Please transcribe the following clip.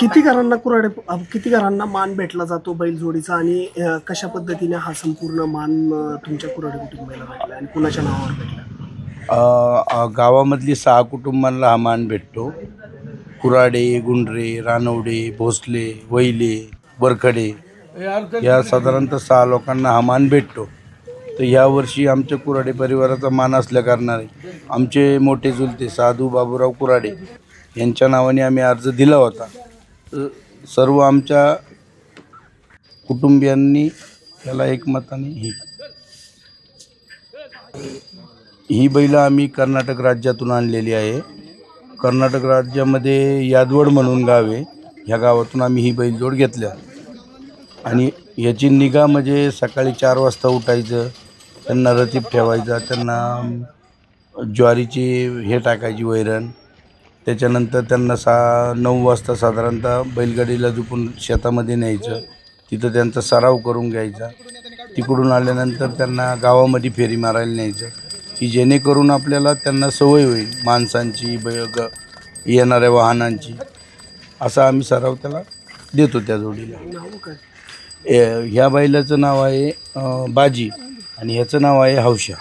किती घरांना कुराडे किती घरांना मान भेटला जातो बैलजोडीचा आणि अ, कशा पद्धतीने हा संपूर्ण मान अ, तुमच्या कुराडे कुटुंबाला भेटला आणि कुणाच्या नावावर भेटला? अ, अ, गावामधली सहा कुटुंबांना हा मान भेटतो. कुराडे गुंडरे रानवडे भोसले वैले बरखडे या साधारणतः सहा लोकांना हा मान भेटतो. तर यावर्षी आमच्या कुराडे परिवाराचा मान असल्या कारणाने आमचे मोठे चुलते साधू बाबूराव कुराडे यांच्या नावाने आम्ही अर्ज दिला होता. सर्व आमच्या कुटुंबियांनी याला एकमताने ही. ही बैलं आम्ही कर्नाटक राज्यातून आणलेली आहे. कर्नाटक राज्यामध्ये यादवड म्हणून गाव आहे. ह्या गावातून आम्ही ही बैलजोड घेतल्या. आणि याची निगा म्हणजे सकाळी चार वाजता उठायचं त्यांना रतीब ठेवायचा त्यांना ज्वारीची हे टाकायची वैरण त्याच्यानंतर त्यांना सा नऊ वाजता साधारणतः बैलगाडीला झुपून शेतामध्ये न्यायचं. तिथं त्यांचा सराव करून घ्यायचा. तिकडून आल्यानंतर त्यांना गावामध्ये फेरी मारायला न्यायचं. की जेणेकरून आपल्याला त्यांना सवय होईल माणसांची बैग येणाऱ्या वाहनांची. असा आम्ही सराव त्याला देतो त्या जोडीला. ए, ह्या बैलाचं नाव आहे बाजी. आणि ह्याचं नाव आहे हौशा.